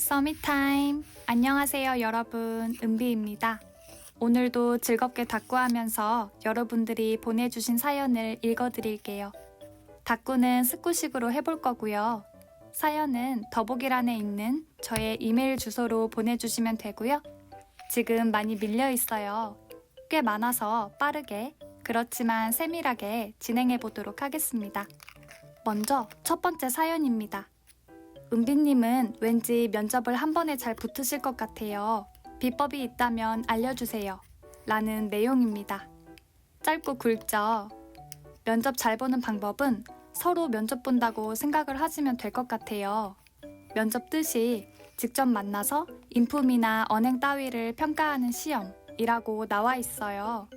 서밋타임! 안녕하세요, 여러분. 은비입니다. 오늘도 즐겁게 닭구하면서 여러분들이 보내주신 사연을 읽어드릴게요. 닭구는 스쿠식으로 해볼 거고요. 사연은 더보기란에 있는 저의 이메일 주소로 보내주시면 되고요. 지금 많이 밀려 있어요. 꽤 많아서 빠르게, 그렇지만 세밀하게 진행해 보도록 하겠습니다. 먼저 첫 번째 사연입니다. 은비님은 왠지 면접을 한 번에 잘 붙으실 것 같아요. 비법이 있다면 알려주세요. 라는 내용입니다. 짧고 굵죠? 면접 잘 보는 방법은 서로 면접 본다고 생각을 하시면 될 것 같아요. 면접 뜻이 직접 만나서 인품이나 언행 따위를 평가하는 시험이라고 나와 있어요.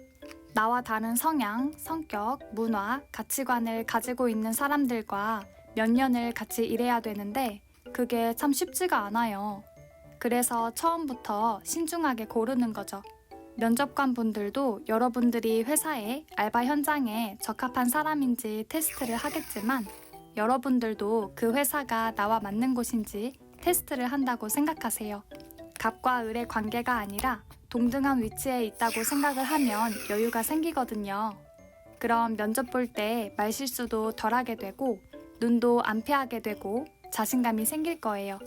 나와 다른 성향, 성격, 문화, 가치관을 가지고 있는 사람들과 몇 년을 같이 일해야 되는데 그게 참 쉽지가 않아요. 그래서 처음부터 신중하게 고르는 거죠. 면접관 분들도 여러분들이 회사에 알바 현장에 적합한 사람인지 테스트를 하겠지만 여러분들도 그 회사가 나와 맞는 곳인지 테스트를 한다고 생각하세요. 갑과 을의 관계가 아니라 동등한 위치에 있다고 생각을 하면 여유가 생기거든요. 그럼 면접 볼 때 말실수도 덜 하게 되고 눈도 안 피하게 되고 자신감이 생길 거예요.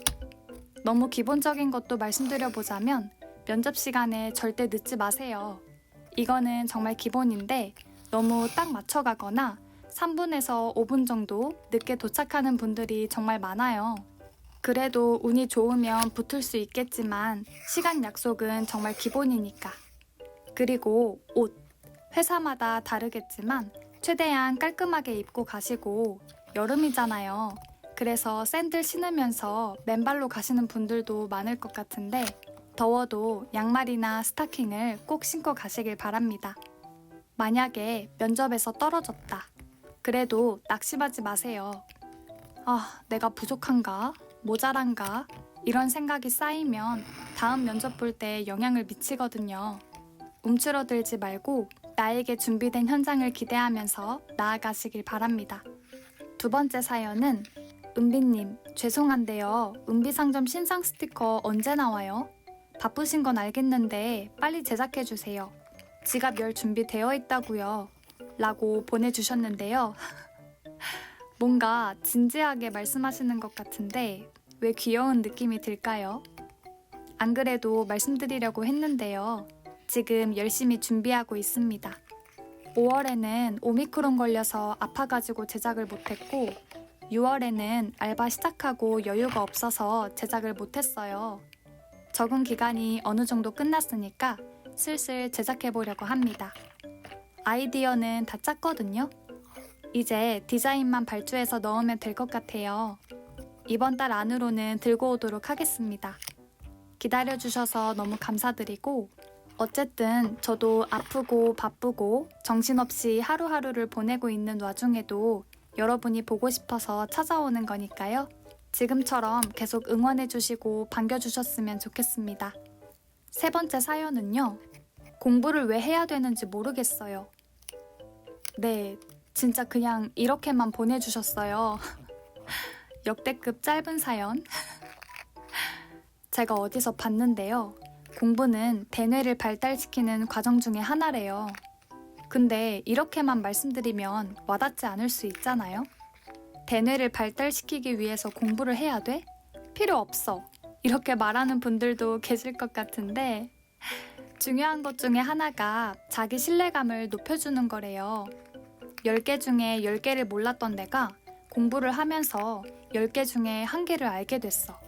너무 기본적인 것도 말씀드려 보자면 면접 시간에 절대 늦지 마세요. 이거는 정말 기본인데 너무 딱 맞춰가거나 3분에서 5분 정도 늦게 도착하는 분들이 정말 많아요. 그래도 운이 좋으면 붙을 수 있겠지만 시간 약속은 정말 기본이니까. 그리고 옷. 회사마다 다르겠지만 최대한 깔끔하게 입고 가시고 여름이잖아요. 그래서 샌들 신으면서 맨발로 가시는 분들도 많을 것 같은데 더워도 양말이나 스타킹을 꼭 신고 가시길 바랍니다. 만약에 면접에서 떨어졌다. 그래도 낙심하지 마세요. 아, 내가 부족한가? 모자란가? 이런 생각이 쌓이면 다음 면접 볼 때 영향을 미치거든요. 움츠러들지 말고 나에게 준비된 현장을 기대하면서 나아가시길 바랍니다. 두 번째 사연은 은비님, 죄송한데요. 은비상점 신상 스티커 언제 나와요? 바쁘신 건 알겠는데 빨리 제작해주세요. 지갑 열 준비 되어 있다고요. 라고 보내주셨는데요. 뭔가 진지하게 말씀하시는 것 같은데 왜 귀여운 느낌이 들까요? 안 그래도 말씀드리려고 했는데요. 지금 열심히 준비하고 있습니다. 5월에는 오미크론 걸려서 아파가지고 제작을 못했고 6월에는 알바 시작하고 여유가 없어서 제작을 못했어요. 적응 기간이 어느 정도 끝났으니까 슬슬 제작해보려고 합니다. 아이디어는 다 짰거든요. 이제 디자인만 발주해서 넣으면 될 것 같아요. 이번 달 안으로는 들고 오도록 하겠습니다. 기다려주셔서 너무 감사드리고, 어쨌든 저도 아프고 바쁘고 정신없이 하루하루를 보내고 있는 와중에도 여러분이 보고 싶어서 찾아오는 거니까요. 지금처럼 계속 응원해주시고 반겨주셨으면 좋겠습니다. 세 번째 사연은요. 공부를 왜 해야 되는지 모르겠어요. 네, 진짜 그냥 이렇게만 보내주셨어요. 역대급 짧은 사연. 제가 어디서 봤는데요. 공부는 대뇌를 발달시키는 과정 중에 하나래요. 근데 이렇게만 말씀드리면 와닿지 않을 수 있잖아요. 대뇌를 발달시키기 위해서 공부를 해야 돼? 필요 없어. 이렇게 말하는 분들도 계실 것 같은데, 중요한 것 중에 하나가 자기 신뢰감을 높여주는 거래요. 10개 중에 10개를 몰랐던 내가 공부를 하면서 10개 중에 한 개를 알게 됐어.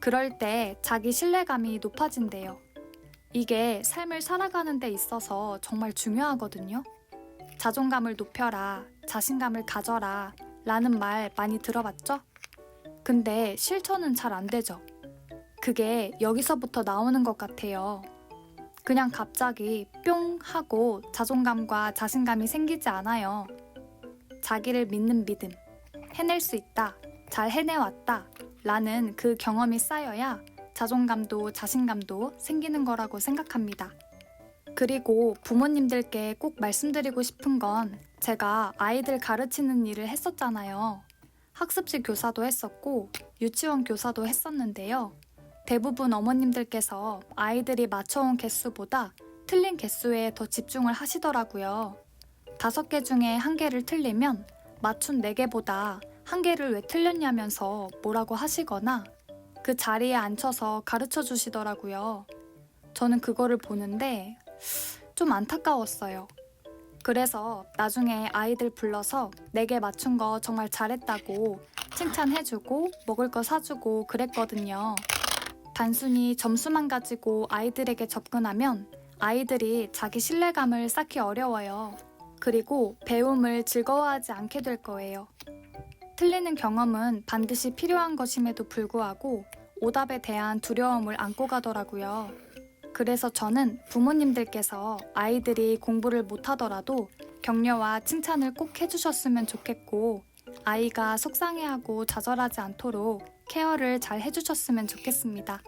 그럴 때 자기 신뢰감이 높아진대요. 이게 삶을 살아가는 데 있어서 정말 중요하거든요. 자존감을 높여라, 자신감을 가져라 라는 말 많이 들어봤죠? 근데 실천은 잘 안 되죠. 그게 여기서부터 나오는 것 같아요. 그냥 갑자기 뿅 하고 자존감과 자신감이 생기지 않아요. 자기를 믿는 믿음, 해낼 수 있다, 잘 해내왔다 라는 그 경험이 쌓여야 자존감도 자신감도 생기는 거라고 생각합니다. 그리고 부모님들께 꼭 말씀드리고 싶은 건 제가 아이들 가르치는 일을 했었잖아요. 학습지 교사도 했었고 유치원 교사도 했었는데요. 대부분 어머님들께서 아이들이 맞춰온 개수보다 틀린 개수에 더 집중을 하시더라고요. 다섯 개 중에 한 개를 틀리면 맞춘 네 개보다 한 개를 왜 틀렸냐면서 뭐라고 하시거나 그 자리에 앉혀서 가르쳐 주시더라고요. 저는 그거를 보는데 좀 안타까웠어요. 그래서 나중에 아이들 불러서 네개 맞춘 거 정말 잘했다고 칭찬해주고 먹을 거 사주고 그랬거든요. 단순히 점수만 가지고 아이들에게 접근하면 아이들이 자기 신뢰감을 쌓기 어려워요. 그리고 배움을 즐거워하지 않게 될 거예요. 틀리는 경험은 반드시 필요한 것임에도 불구하고 오답에 대한 두려움을 안고 가더라고요. 그래서 저는 부모님들께서 아이들이 공부를 못하더라도 격려와 칭찬을 꼭 해주셨으면 좋겠고, 아이가 속상해하고 좌절하지 않도록 케어를 잘 해주셨으면 좋겠습니다.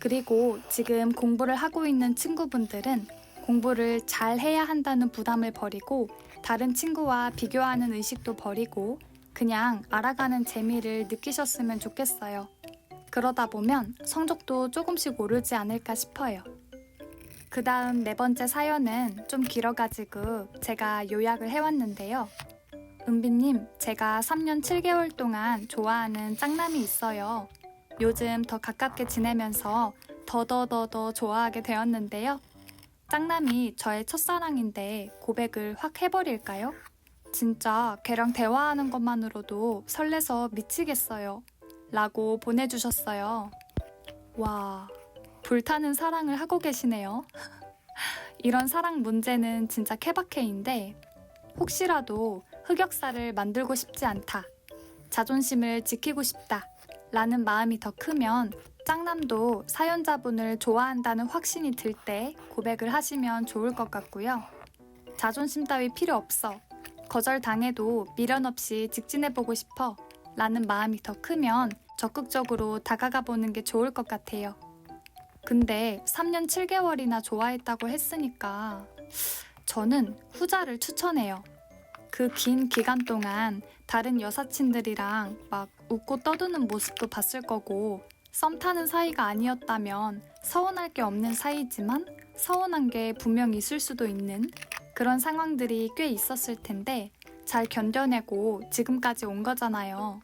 그리고 지금 공부를 하고 있는 친구분들은 공부를 잘 해야 한다는 부담을 버리고 다른 친구와 비교하는 의식도 버리고 그냥 알아가는 재미를 느끼셨으면 좋겠어요. 그러다 보면 성적도 조금씩 오르지 않을까 싶어요. 그 다음 네 번째 사연은 좀 길어가지고 제가 요약을 해왔는데요. 은비님, 제가 3년 7개월 동안 좋아하는 짱남이 있어요. 요즘 더 가깝게 지내면서 더더더더 좋아하게 되었는데요. 짱남이 저의 첫사랑인데 고백을 확 해버릴까요? 진짜 걔랑 대화하는 것만으로도 설레서 미치겠어요. 라고 보내주셨어요. 와, 불타는 사랑을 하고 계시네요. 이런 사랑 문제는 진짜 케바케인데, 혹시라도 흑역사를 만들고 싶지 않다. 자존심을 지키고 싶다. 라는 마음이 더 크면 짱남도 사연자분을 좋아한다는 확신이 들 때 고백을 하시면 좋을 것 같고요. 자존심 따위 필요 없어. 거절당해도 미련 없이 직진해보고 싶어. 라는 마음이 더 크면 적극적으로 다가가 보는 게 좋을 것 같아요. 근데 3년 7개월이나 좋아했다고 했으니까 저는 후자를 추천해요. 그 긴 기간 동안 다른 여사친들이랑 막 웃고 떠드는 모습도 봤을 거고 썸 타는 사이가 아니었다면 서운할 게 없는 사이지만 서운한 게 분명 있을 수도 있는 그런 상황들이 꽤 있었을 텐데 잘 견뎌내고 지금까지 온 거잖아요.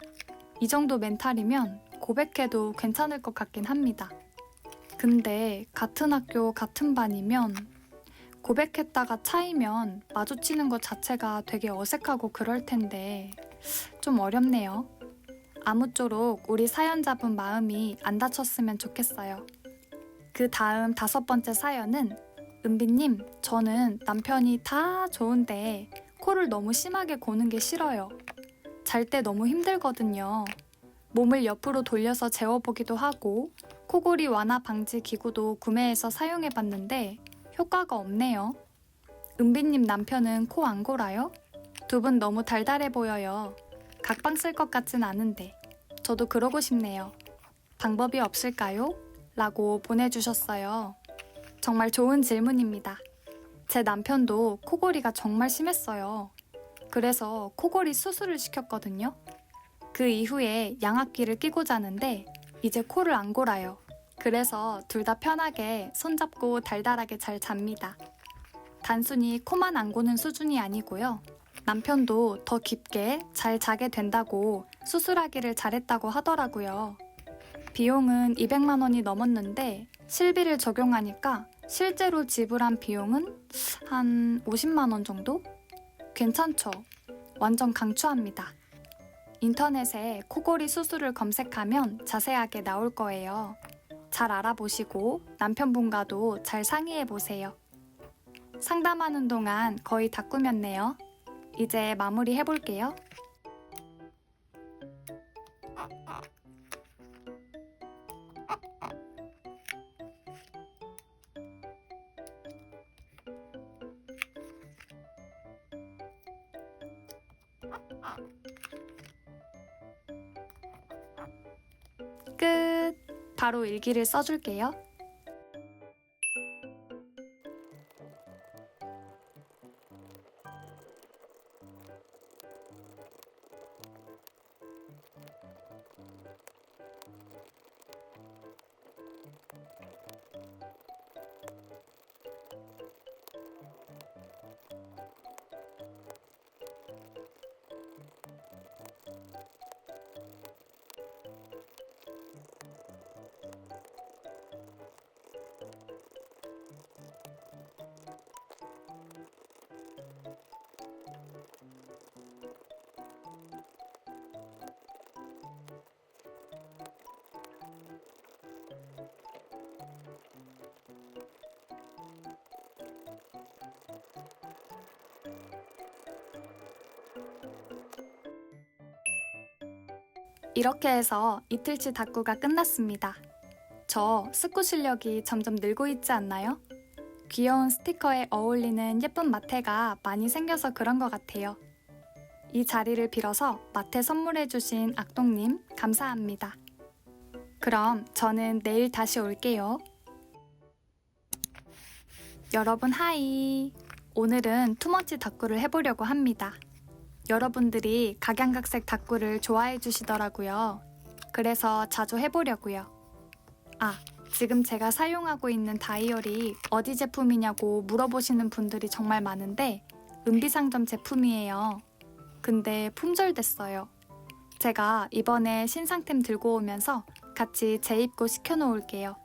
이 정도 멘탈이면 고백해도 괜찮을 것 같긴 합니다. 근데 같은 학교 같은 반이면 고백했다가 차이면 마주치는 것 자체가 되게 어색하고 그럴 텐데 좀 어렵네요. 아무쪼록 우리 사연자분 마음이 안 다쳤으면 좋겠어요. 그 다음 다섯 번째 사연은 은비님, 저는 남편이 다 좋은데 코를 너무 심하게 고는 게 싫어요. 잘 때 너무 힘들거든요. 몸을 옆으로 돌려서 재워보기도 하고 코골이 완화 방지 기구도 구매해서 사용해 봤는데 효과가 없네요. 은비님 남편은 코 안 골아요? 두 분 너무 달달해 보여요. 각방 쓸 것 같진 않은데. 저도 그러고 싶네요. 방법이 없을까요? 라고 보내주셨어요. 정말 좋은 질문입니다. 제 남편도 코골이가 정말 심했어요. 그래서 코골이 수술을 시켰거든요. 그 이후에 양압기를 끼고 자는데 이제 코를 안 골아요. 그래서 둘 다 편하게 손잡고 달달하게 잘 잡니다. 단순히 코만 안 고는 수준이 아니고요. 남편도 더 깊게 잘 자게 된다고 수술하기를 잘했다고 하더라고요. 비용은 200만 원이 넘었는데 실비를 적용하니까 실제로 지불한 비용은 한 50만 원 정도? 괜찮죠? 완전 강추합니다. 인터넷에 코골이 수술을 검색하면 자세하게 나올 거예요. 잘 알아보시고 남편분과도 잘 상의해 보세요. 상담하는 동안 거의 다 꾸몄네요. 이제 마무리 해볼게요. 바로 일기를 써줄게요. 이렇게 해서 이틀치 닭구가 끝났습니다. 저 스쿠 실력이 점점 늘고 있지 않나요? 귀여운 스티커에 어울리는 예쁜 마테가 많이 생겨서 그런 것 같아요. 이 자리를 빌어서 마테 선물해주신 악동님 감사합니다. 그럼 저는 내일 다시 올게요. 여러분 하이. 오늘은 투머치 닭구를 해보려고 합니다. 여러분들이 각양각색 닭구를 좋아해 주시더라고요. 그래서 자주 해보려고요. 아, 지금 제가 사용하고 있는 다이얼이 어디 제품이냐고 물어보시는 분들이 정말 많은데 은비상점 제품이에요. 근데 품절됐어요. 제가 이번에 신상템 들고 오면서 같이 재입고 시켜놓을게요.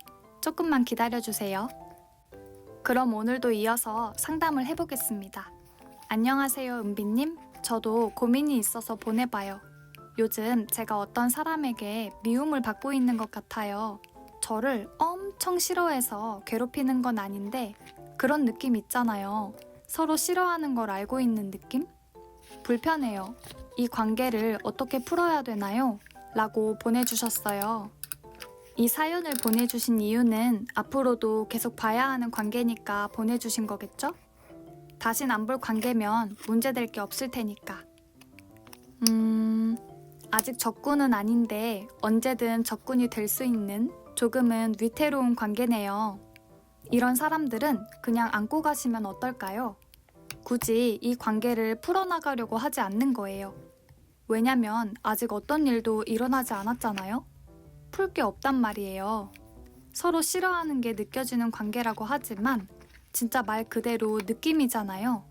조금만 기다려주세요. 그럼 오늘도 이어서 상담을 해보겠습니다. 안녕하세요, 은비님. 저도 고민이 있어서 보내봐요. 요즘 제가 어떤 사람에게 미움을 받고 있는 것 같아요. 저를 엄청 싫어해서 괴롭히는 건 아닌데 그런 느낌 있잖아요. 서로 싫어하는 걸 알고 있는 느낌? 불편해요. 이 관계를 어떻게 풀어야 되나요? 라고 보내주셨어요. 이 사연을 보내주신 이유는 앞으로도 계속 봐야 하는 관계니까 보내주신 거겠죠? 다신 안 볼 관계면 문제될 게 없을 테니까. 음, 아직 적군은 아닌데 언제든 적군이 될 수 있는 조금은 위태로운 관계네요. 이런 사람들은 그냥 안고 가시면 어떨까요? 굳이 이 관계를 풀어나가려고 하지 않는 거예요. 왜냐면 아직 어떤 일도 일어나지 않았잖아요? 풀 게 없단 말이에요. 서로 싫어하는 게 느껴지는 관계라고 하지만 진짜 말 그대로 느낌이잖아요.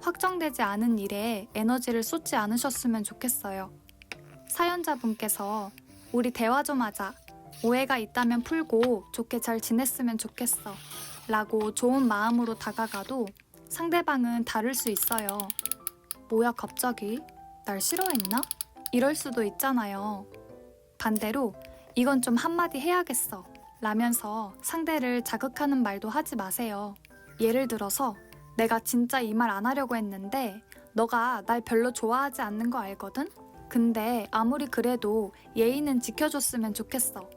확정되지 않은 일에 에너지를 쏟지 않으셨으면 좋겠어요. 사연자분께서 우리 대화 좀 하자. 오해가 있다면 풀고 좋게 잘 지냈으면 좋겠어. 라고 좋은 마음으로 다가가도 상대방은 다를 수 있어요. 뭐야, 갑자기? 날 싫어했나? 이럴 수도 있잖아요. 반대로 이건 좀 한마디 해야겠어. 라면서 상대를 자극하는 말도 하지 마세요. 예를 들어서 내가 진짜 이 말 안 하려고 했는데 너가 날 별로 좋아하지 않는 거 알거든? 근데 아무리 그래도 예의는 지켜줬으면 좋겠어.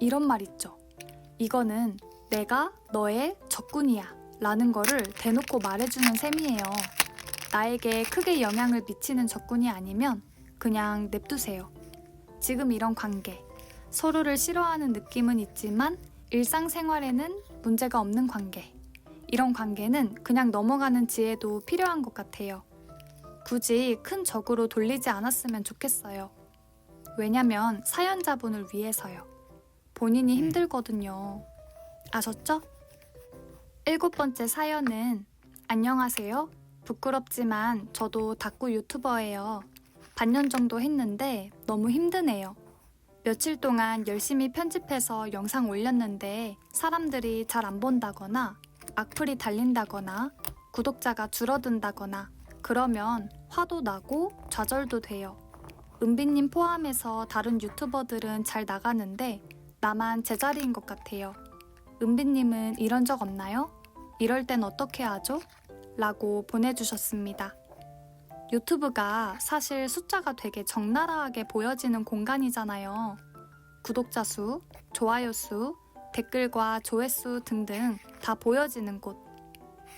이런 말 있죠. 이거는 내가 너의 적군이야. 라는 거를 대놓고 말해주는 셈이에요. 나에게 크게 영향을 미치는 적군이 아니면 그냥 냅두세요. 지금 이런 관계. 서로를 싫어하는 느낌은 있지만 일상생활에는 문제가 없는 관계. 이런 관계는 그냥 넘어가는 지혜도 필요한 것 같아요. 굳이 큰 적으로 돌리지 않았으면 좋겠어요. 왜냐면 사연자분을 위해서요. 본인이 힘들거든요. 아셨죠? 일곱 번째 사연은 안녕하세요. 부끄럽지만 저도 닭구 유튜버예요. 반년 정도 했는데 너무 힘드네요. 며칠 동안 열심히 편집해서 영상 올렸는데 사람들이 잘 안 본다거나 악플이 달린다거나 구독자가 줄어든다거나 그러면 화도 나고 좌절도 돼요. 은비님 포함해서 다른 유튜버들은 잘 나가는데 나만 제자리인 것 같아요. 은비님은 이런 적 없나요? 이럴 땐 어떻게 하죠? 라고 보내주셨습니다. 유튜브가 사실 숫자가 되게 적나라하게 보여지는 공간이잖아요. 구독자 수, 좋아요 수, 댓글과 조회수 등등 다 보여지는 곳.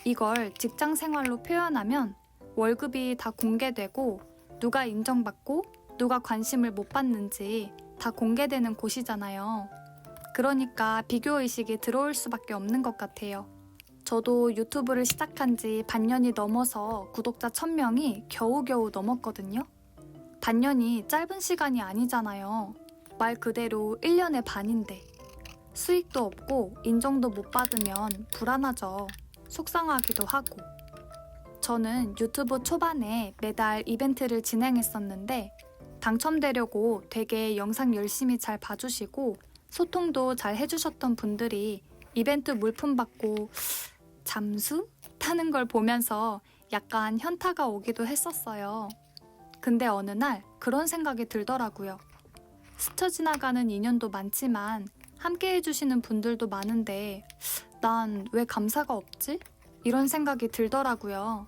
이걸 직장 생활로 표현하면 월급이 다 공개되고 누가 인정받고 누가 관심을 못 받는지 다 공개되는 곳이잖아요. 그러니까 비교의식이 들어올 수밖에 없는 것 같아요. 저도 유튜브를 시작한 지 반년이 넘어서 구독자 1000명이 겨우겨우 넘었거든요. 반년이 짧은 시간이 아니잖아요. 말 그대로 1년의 반인데. 수익도 없고 인정도 못 받으면 불안하죠. 속상하기도 하고. 저는 유튜브 초반에 매달 이벤트를 진행했었는데 당첨되려고 되게 영상 열심히 잘 봐주시고 소통도 잘 해주셨던 분들이 이벤트 물품 받고 잠수? 타는 걸 보면서 약간 현타가 오기도 했었어요. 근데 어느 날 그런 생각이 들더라고요. 스쳐 지나가는 인연도 많지만 함께 해주시는 분들도 많은데 난 왜 감사가 없지? 이런 생각이 들더라고요.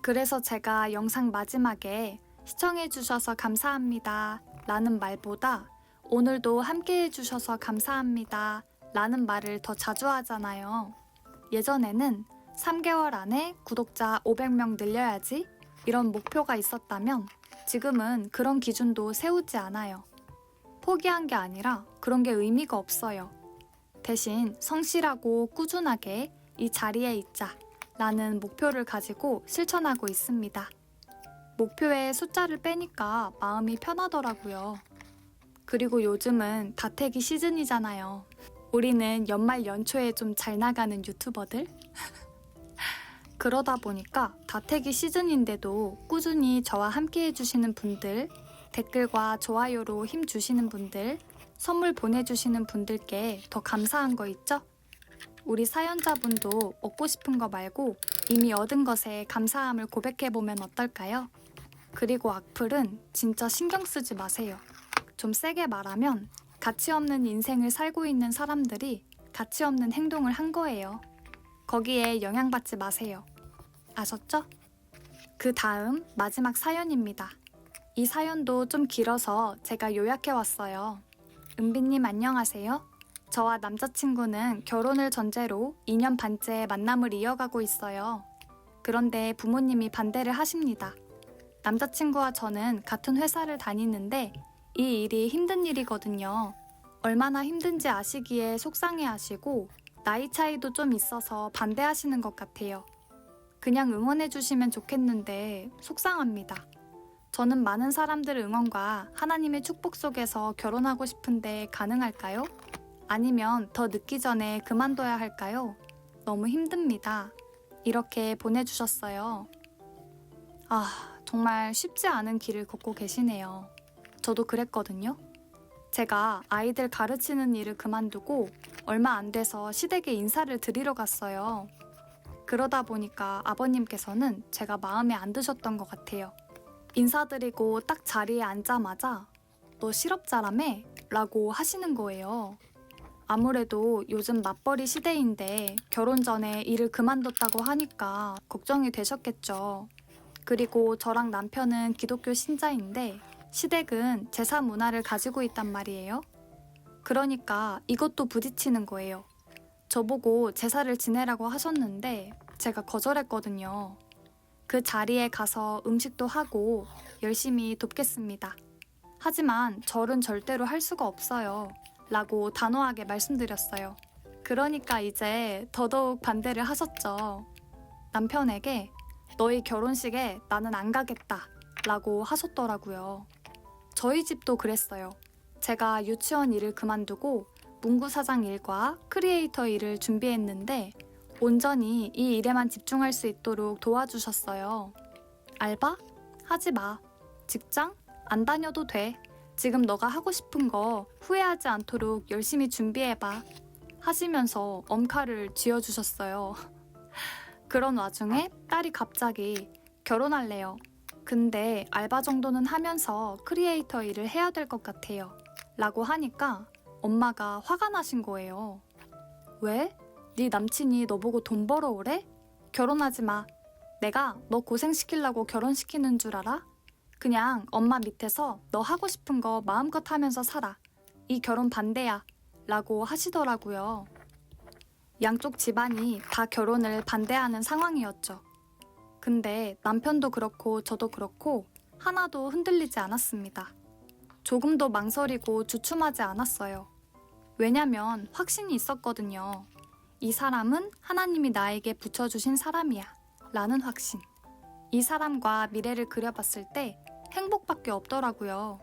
그래서 제가 영상 마지막에 시청해주셔서 감사합니다 라는 말보다 오늘도 함께 해주셔서 감사합니다 라는 말을 더 자주 하잖아요. 예전에는 3개월 안에 구독자 500명 늘려야지 이런 목표가 있었다면 지금은 그런 기준도 세우지 않아요. 포기한 게 아니라 그런 게 의미가 없어요. 대신 성실하고 꾸준하게 이 자리에 있자 라는 목표를 가지고 실천하고 있습니다. 목표에 숫자를 빼니까 마음이 편하더라고요. 그리고 요즘은 다태기 시즌이잖아요. 우리는 연말 연초에 좀 잘 나가는 유튜버들? 그러다 보니까 다태기 시즌인데도 꾸준히 저와 함께 해주시는 분들, 댓글과 좋아요로 힘 주시는 분들, 선물 보내주시는 분들께 더 감사한 거 있죠? 우리 사연자분도 얻고 싶은 거 말고 이미 얻은 것에 감사함을 고백해보면 어떨까요? 그리고 악플은 진짜 신경 쓰지 마세요. 좀 세게 말하면 가치 없는 인생을 살고 있는 사람들이 가치 없는 행동을 한 거예요. 거기에 영향받지 마세요. 아셨죠? 그 다음 마지막 사연입니다. 이 사연도 좀 길어서 제가 요약해 왔어요. 은비님 안녕하세요. 저와 남자친구는 결혼을 전제로 2년 반째 만남을 이어가고 있어요. 그런데 부모님이 반대를 하십니다. 남자친구와 저는 같은 회사를 다니는데 이 일이 힘든 일이거든요. 얼마나 힘든지 아시기에 속상해 하시고 나이 차이도 좀 있어서 반대하시는 것 같아요. 그냥 응원해 주시면 좋겠는데 속상합니다. 저는 많은 사람들 응원과 하나님의 축복 속에서 결혼하고 싶은데 가능할까요? 아니면 더 늦기 전에 그만둬야 할까요? 너무 힘듭니다. 이렇게 보내주셨어요. 아, 정말 쉽지 않은 길을 걷고 계시네요. 저도 그랬거든요. 제가 아이들 가르치는 일을 그만두고 얼마 안 돼서 시댁에 인사를 드리러 갔어요. 그러다 보니까 아버님께서는 제가 마음에 안 드셨던 것 같아요. 인사드리고 딱 자리에 앉자마자 너 실업자라며? 라고 하시는 거예요. 아무래도 요즘 맞벌이 시대인데 결혼 전에 일을 그만뒀다고 하니까 걱정이 되셨겠죠. 그리고 저랑 남편은 기독교 신자인데 시댁은 제사 문화를 가지고 있단 말이에요. 그러니까 이것도 부딪히는 거예요. 저보고 제사를 지내라고 하셨는데 제가 거절했거든요. 그 자리에 가서 음식도 하고 열심히 돕겠습니다. 하지만 절은 절대로 할 수가 없어요. 라고 단호하게 말씀드렸어요. 그러니까 이제 더더욱 반대를 하셨죠. 남편에게 너희 결혼식에 나는 안 가겠다. 라고 하셨더라고요. 저희 집도 그랬어요. 제가 유치원 일을 그만두고 문구 사장 일과 크리에이터 일을 준비했는데 온전히 이 일에만 집중할 수 있도록 도와주셨어요. 알바? 하지 마. 직장? 안 다녀도 돼. 지금 너가 하고 싶은 거 후회하지 않도록 열심히 준비해봐. 하시면서 엄칼을 쥐어주셨어요. 그런 와중에 딸이 갑자기 결혼할래요. 근데 알바 정도는 하면서 크리에이터 일을 해야 될 것 같아요. 라고 하니까 엄마가 화가 나신 거예요. 왜? 네 남친이 너보고 돈 벌어오래? 결혼하지 마. 내가 너 고생시키려고 결혼시키는 줄 알아? 그냥 엄마 밑에서 너 하고 싶은 거 마음껏 하면서 살아. 이 결혼 반대야. 라고 하시더라고요. 양쪽 집안이 다 결혼을 반대하는 상황이었죠. 근데 남편도 그렇고 저도 그렇고 하나도 흔들리지 않았습니다. 조금도 망설이고 주춤하지 않았어요. 왜냐면 확신이 있었거든요. 이 사람은 하나님이 나에게 붙여주신 사람이야. 라는 확신. 이 사람과 미래를 그려봤을 때 행복밖에 없더라고요.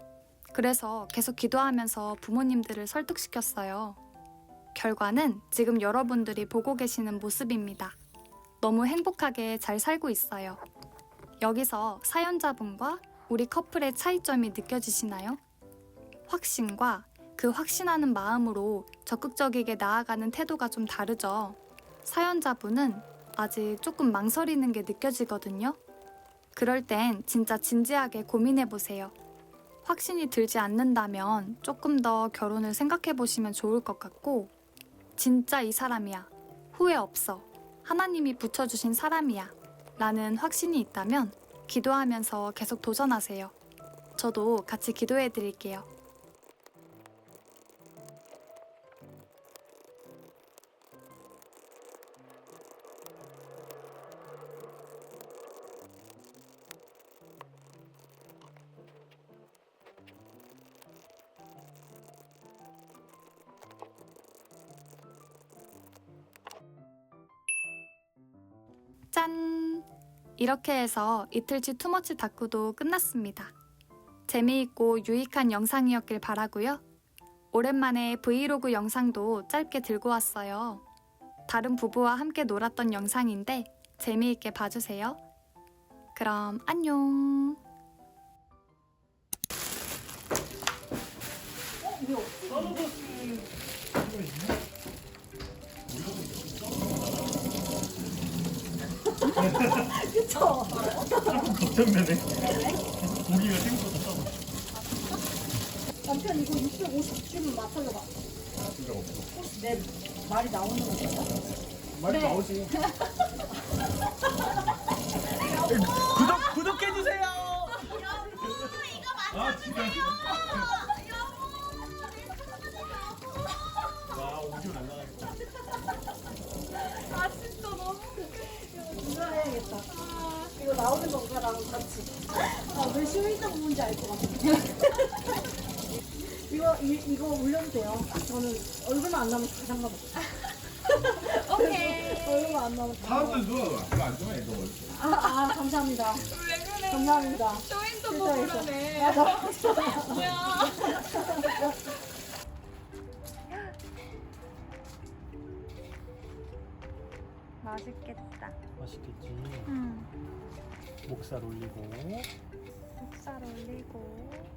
그래서 계속 기도하면서 부모님들을 설득시켰어요. 결과는 지금 여러분들이 보고 계시는 모습입니다. 너무 행복하게 잘 살고 있어요. 여기서 사연자분과 우리 커플의 차이점이 느껴지시나요? 확신과 그 확신하는 마음으로 적극적이게 나아가는 태도가 좀 다르죠. 사연자분은 아직 조금 망설이는 게 느껴지거든요. 그럴 땐 진짜 진지하게 고민해 보세요. 확신이 들지 않는다면 조금 더 결혼을 생각해 보시면 좋을 것 같고, 진짜 이 사람이야. 후회 없어. 하나님이 붙여주신 사람이야. 라는 확신이 있다면 기도하면서 계속 도전하세요. 저도 같이 기도해 드릴게요. 이렇게 해서 이틀치 투머치 다꾸도 끝났습니다. 재미있고 유익한 영상이었길 바라고요. 오랜만에 브이로그 영상도 짧게 들고 왔어요. 다른 부부와 함께 놀았던 영상인데 재미있게 봐주세요. 그럼 안녕! 걱정되네. 고기가 생각보다. 남편 이거 650쯤 맞춰줘봐. 혹시 내 말이 나오는 거예요? 많이 나오지. 구독 구독해 주세요. 아 진짜. 와 오디오 날라가겠다. 아 진짜 너무 웃겨. 이거 해야겠다. 이거 나오는 건가 나랑 같이. 아왜 쇼윈상 부분인지 알 것 같아. 이거 이, 이거 올려도 돼요. 저는 얼굴만 안 나면 다 잠가 먹어. 오케이. 얼굴만 안 나면 다. 사람들 누가 그거 안 좋아해 너 아, 아 감사합니다. 왜 그래? 감사합니다. 쇼윈도 먹으라네. 맞아. 맛있겠다. 맛있겠지. 음, 목살 올리고. 목살 올리고.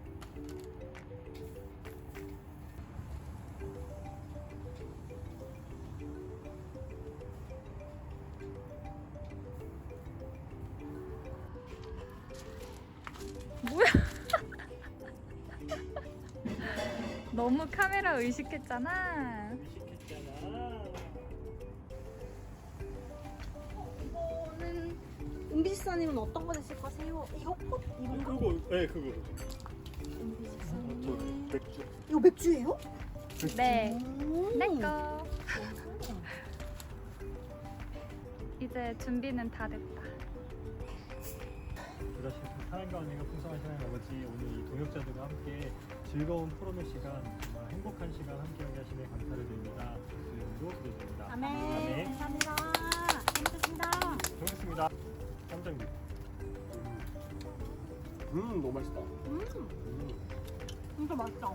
너무 카메라 의식했잖아. 맛있겠잖아. 이거는 은비식사님은 어떤 거 드실 거세요? 이거 꽃 이런 거? 그거 네 그거. 은비식사님. 저 맥주. 이거 맥주예요? 네, 오. 내 거. 이제 준비는 다 됐다. 그러신 사랑과 은혜가 풍성한 하나님 아버지 오늘 이 동역자들과 함께 즐거운 포럼의 시간 정말 행복한 시간 함께하게 하시네 감사를 드립니다. 그 이름으로 기도드립니다. 아멘. 아멘. 감사합니다. 재밌었습니다. 고맙습니다. 깜짝님. 음 너무 맛있다 음, 음, 진짜 맛있다.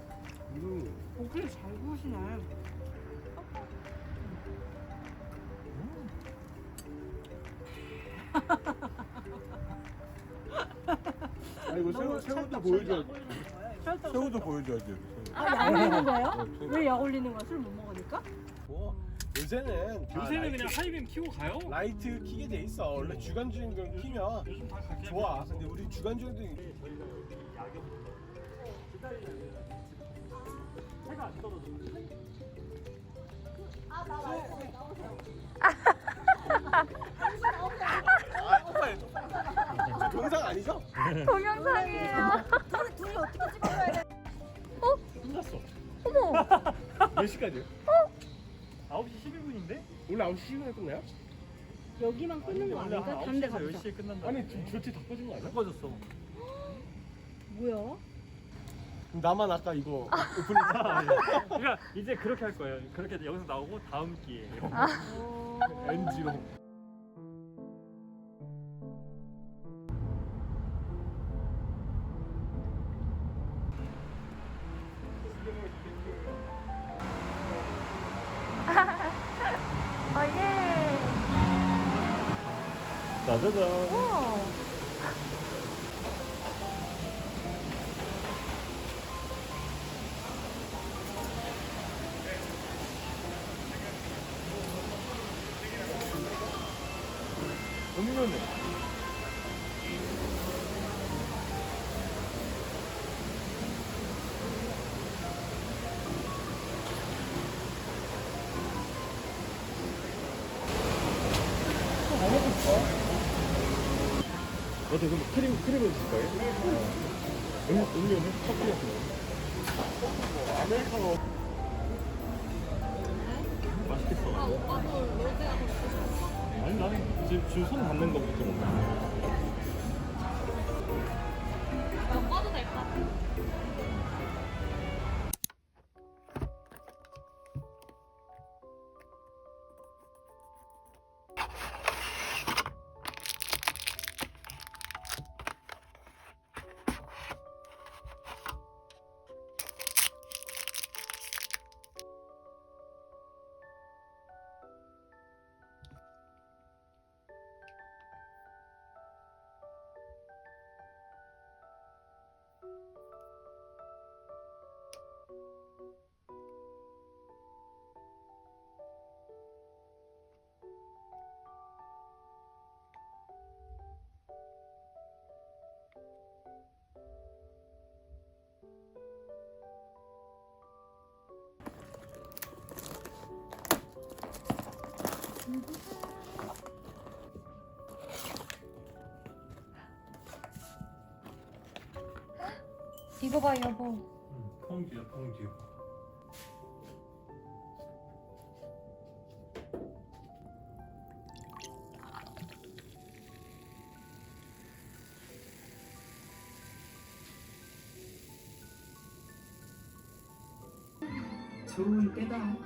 음. 고기를 잘 구우시네. 아 이거 새우, 새우도 보여줘야 새우도 보여줘야지. 아, 약 올리는 어, 거예요? 왜 약 올리는 거야? 술 못 먹으니까? 뭐 요새는 다 요새는 라이트, 그냥 하이빔 키고 가요? 라이트 키게 돼 있어 원래 주간 주행들 키면 요즘 다 가게 좋아 근데 우리 주간 주행들 저희가 여기 야경 해가 안 떨어져. 아, 나 나오세요. 나오세요. 아저 동상 아니죠? 동영상이에요. 몇 시까지요? 9시 11분인데? 원래 9시 시간에 끝나요? 여기만 끊는 거 원래 아닌가? 한 다른 데 9시에서 가보자. 10시에 끝난다. 아니 지금 조치 다 꺼진 거 아니야? 꺼졌어. 뭐야? 나만 아까 이거 오프닝 그러니까 이제 그렇게 할 거예요. 그렇게 여기서 나오고 다음 기회에. 어... NG로 짜자잔. 우와. 오빠도 로제가 더 먹고 싶었어? 아니 나는 지금 줄손 닿는 거부터 먹는 거야. 오빠도 될것 이거 봐 여보. 응, 퐁듀야 퐁듀. 좋은 때다.